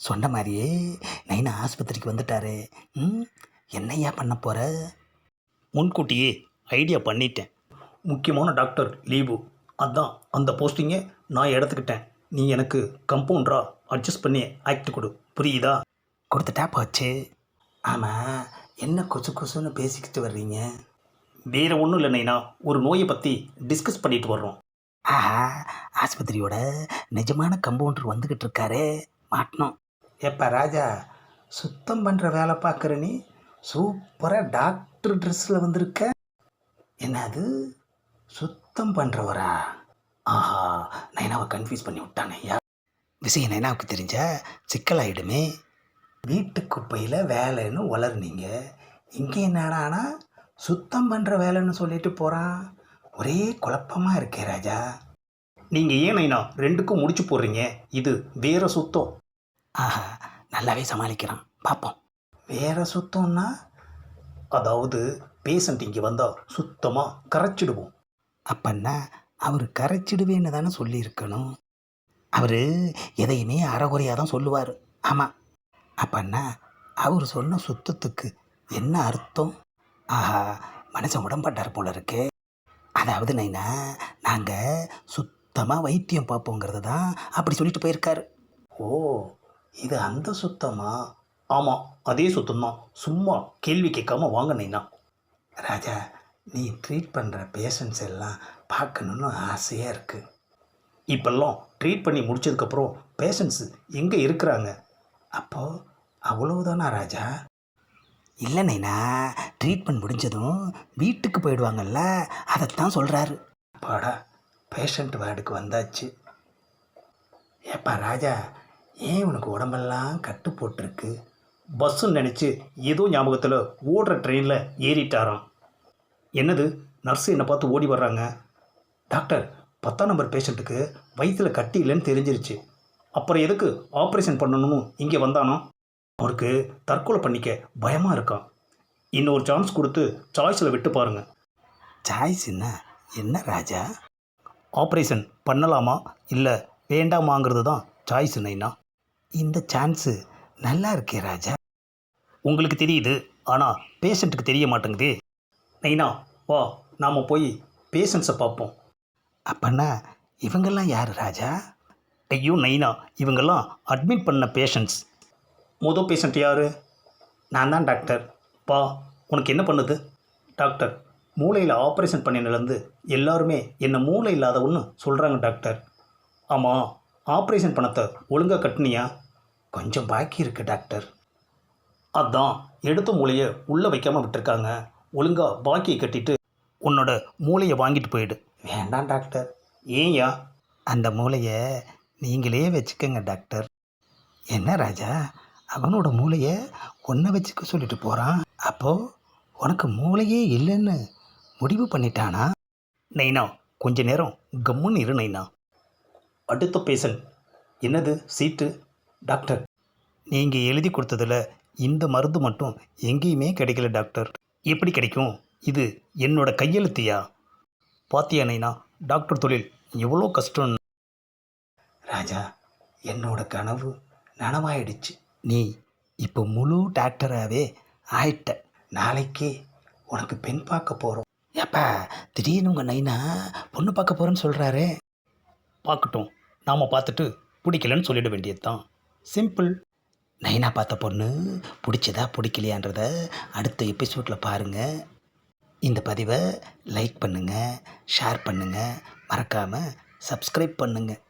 சொன்ன மாதிரியே நைனா ஆஸ்பத்திரிக்கு வந்துட்டாரு. ம் என்னையா பண்ண போகிற முன்கூட்டியே ஐடியா பண்ணிட்டேன். முக்கியமான டாக்டர் லீவு. அதான் அந்த போஸ்டிங்கை நான் எடுத்துக்கிட்டேன். நீ எனக்கு கம்பவுண்டரா அட்ஜஸ்ட் பண்ணி ஆக்ட் கொடு. புரியுதா? கொடுத்துட்டா போச்சு. ஆமாம் என்ன கொசு கொசுன்னு பேசிக்கிட்டு வர்றீங்க? வேற ஒன்றும் இல்லை நைனா. ஒரு நோயை பற்றி டிஸ்கஸ் பண்ணிட்டு வர்றோம். ஆஹா ஆஸ்பத்திரியோட நிஜமான கம்பவுண்டர் வந்துக்கிட்டு இருக்காரே. மாட்டணும். ஏப்பா ராஜா சுத்தம் பண்ணுற வேலை பார்க்குற நீ? சூப்பராக டாக்டர் ட்ரெஸ்ஸில் வந்திருக்க. என்னது? சுத்தம் பண்ணுறவரா ஆஹா நைனாவை கன்ஃபியூஸ் பண்ணி விட்டானே யார்? விஷயம் நைனாவுக்கு தெரிஞ்ச? சிக்கலாயிடுமே. வீட்டு குப்பையில் வேலைன்னு வளர்னீங்க இங்கே என்னடானா சுத்தம் பண்ணுற வேலைன்னு சொல்லிட்டு போகிறான் ஒரே குழப்பமாக இருக்கே ராஜா. நீங்கள் ஏன் நைனா ரெண்டுக்கும் முடிச்சு போடுறீங்க? இது வேறு சுத்தம். ஆஹா நல்லாவே சமாளிக்கிறான். பார்ப்போம் வேற சுத்தம்னா? அதாவது பேஷண்ட் இங்கே வந்தால் சுத்தமாக கரைச்சிடுவோம். அப்பன்னா அவர் கரைச்சிடுவேன்னு தானே சொல்லியிருக்கணும். அவர் எதையுமே அறகுறையாக தான் சொல்லுவார். ஆமாம் அப்பன்னா அவர் சொன்ன சுத்தத்துக்கு என்ன அர்த்தம்? ஆஹா மனுஷன் உடம்பட்டார் போல இருக்கு. அதாவது நைனா நாங்கள் சுத்தமாக வைத்தியம் பார்ப்போங்கிறது தான் அப்படி சொல்லிட்டு போயிருக்காரு. ஓ இது அந்த சுத்தமா? ஆமாம் அதே சுத்தம்தான். சும்மா கேள்வி கேட்காம வாங்க ராஜா நீ ட்ரீட் பண்ணுற பேஷண்ட்ஸ் எல்லாம் பார்க்கணுன்னு ஆசையாக இருக்குது இப்பெல்லாம் ட்ரீட் பண்ணி முடிச்சதுக்கப்புறம் பேஷண்ட்ஸ் எங்கே இருக்கிறாங்க? அப்போது அவ்வளவுதானா ராஜா? இல்லை நைனா ட்ரீட்மெண்ட் முடிஞ்சதும் வீட்டுக்கு போயிடுவாங்கல்ல அதைத்தான் சொல்கிறாரு அப்பாடா பேஷண்ட் வார்டுக்கு வந்தாச்சு. ஏப்பா ராஜா ஏன் உனக்கு உடம்பெல்லாம் கட்டு போட்டிருக்கு? பஸ்ஸுன்னு நினச்சி ஏதோ ஞாபகத்தில் ஓடுற ட்ரெயினில் ஏறிட்டாராம். என்னது? நர்ஸு என்னை பார்த்து ஓடி வர்றாங்க. டாக்டர் பத்தாம் நம்பர் பேஷண்ட்டுக்கு வயிற்றில் கட்டி இல்லைன்னு தெரிஞ்சிருச்சு. அப்புறம் எதுக்கு ஆப்ரேஷன் பண்ணணும்னு இங்கே வந்தானோ அவருக்கு தற்கொலை பண்ணிக்க பயமாக இருக்கான் இன்னொரு சான்ஸ் கொடுத்து சாய்ஸில் விட்டு பாருங்கள் சாய்ஸ் என்ன? என்ன ராஜா? ஆப்ரேஷன் பண்ணலாமா? இல்லை வேண்டாமாங்கிறது தான் சாய்ஸ் நைனா இந்த சான்ஸு நல்லா இருக்கே ராஜா. உங்களுக்கு தெரியுது ஆனால் பேஷண்ட்டுக்கு தெரிய மாட்டேங்குதே. நைனா வா நாம் போய் பேஷண்ட்ஸை பார்ப்போம். அப்பன்னா இவங்கெல்லாம் யார் ராஜா? ஐயோ நைனா இவங்கெல்லாம் அட்மிட் பண்ண பேஷண்ட்ஸ் மொதல் பேஷண்ட் யார்? நான் தான் டாக்டர் பா உனக்கு என்ன பண்ணுது? டாக்டர் மூளையில் ஆப்ரேஷன் பண்ணினதுலேருந்து எல்லாருமே என்னை மூளை இல்லாதவன்னு சொல்கிறாங்க டாக்டர் ஆமாம் ஆப்ரேஷன் பணத்தை ஒழுங்காக கட்டினியா? கொஞ்சம் பாக்கி இருக்கு டாக்டர். அதான் எடுத்த மூளையை உள்ளே வைக்காமல் விட்டுருக்காங்க. ஒழுங்காக பாக்கியை கட்டிட்டு உன்னோட மூளையை வாங்கிட்டு போயிடு. வேண்டாம் டாக்டர். ஏன்யா? அந்த மூளையை நீங்களே வச்சுக்கோங்க டாக்டர். என்ன ராஜா? அவனோட மூளையை ஒன்றை வச்சுக்க சொல்லிட்டு போகிறான் அப்போது உனக்கு மூளையே இல்லைன்னு முடிவு பண்ணிட்டானா? நைனா கொஞ்ச நேரம் கம்முன்னு இரு நைனா. அடுத்த பேஷண்ட் என்னது? சீட்டு? டாக்டர். நீங்கள் எழுதி கொடுத்ததில் இந்த மருந்து மட்டும் எங்கேயுமே கிடைக்கல டாக்டர். எப்படி கிடைக்கும்? இது என்னோட கையெழுத்தியா? பாத்தியா நைனா? டாக்டர் தொழில் எவ்வளோ கஷ்டம். ராஜா என்னோட கனவு நனவாயிடுச்சு. நீ இப்போ முழு டாக்டராகவே ஆயிட்ட. நாளைக்கு உனக்கு பெண் பார்க்க போகிறோம் ஏப்பா திடீர்னு உங்கள் நைனா பொண்ணு பார்க்க போகிறேன்னு சொல்கிறாரே பார்க்கட்டும். நாம் பார்த்துட்டு பிடிக்கலன்னு சொல்லிட வேண்டியது தான் சிம்பிள் நைனா பார்த்த பொண்ணு? பிடிச்சதா பிடிக்கலையான்றத அடுத்த எபிசோடில் பாருங்கள் இந்த பதிவை லைக் பண்ணுங்கள் ஷேர் பண்ணுங்கள் மறக்காமல் சப்ஸ்கிரைப் பண்ணுங்கள்